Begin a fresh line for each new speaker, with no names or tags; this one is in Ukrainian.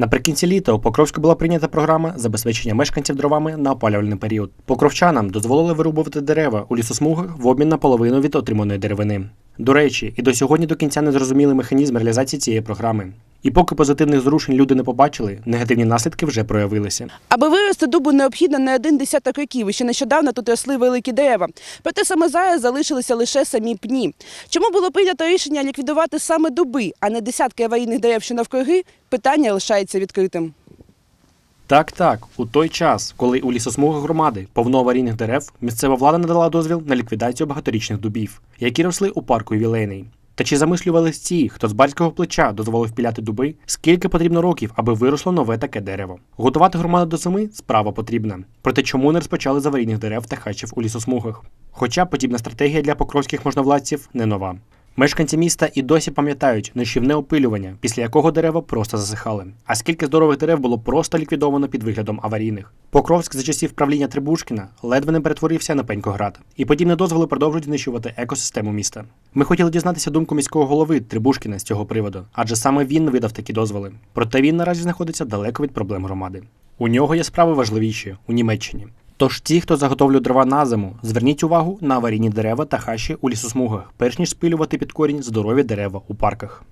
Наприкінці літа у Покровську була прийнята програма забезпечення мешканців дровами на опалювальний період. Покровчанам дозволили вирубувати дерева у лісосмугах в обмін на половину від отриманої деревини. До речі, і до сьогодні до кінця не зрозуміли механізм реалізації цієї програми. І поки позитивних зрушень люди не побачили, негативні наслідки вже проявилися.
Аби вирости дубу необхідно не один десяток років, і ще нещодавно тут росли великі дерева. Проте саме зараз залишилися лише самі пні. Чому було прийнято рішення ліквідувати саме дуби, а не десятки аварійних дерев, що навкруги, питання лишається відкритим.
Так, так, у той час, коли у лісосмугах громади повно аварійних дерев, місцева влада надала дозвіл на ліквідацію багаторічних дубів, які росли у парку ювілейний. Та чи замислювались ті, хто з батького плеча дозволив піляти дуби, скільки потрібно років, аби виросло нове таке дерево? Готувати громаду до зими справа потрібна. Проте чому не розпочали заварійних дерев та хачів у лісосмугах? Хоча подібна стратегія для покровських можновладців не нова. Мешканці міста і досі пам'ятають нищівне опилювання, після якого дерева просто засихали. А скільки здорових дерев було просто ліквідовано під виглядом аварійних. Покровськ за часів правління Трибушкіна ледве не перетворився на пенькоград. І подібні дозволи продовжують знищувати екосистему міста. Ми хотіли дізнатися думку міського голови Трибушкіна з цього приводу, адже саме він видав такі дозволи. Проте він наразі знаходиться далеко від проблем громади. У нього є справи важливіші у Німеччині. Тож ті, хто заготовлює дрова на зиму, зверніть увагу на аварійні дерева та хащі у лісосмугах, перш ніж спилювати під корінь здорові дерева у парках.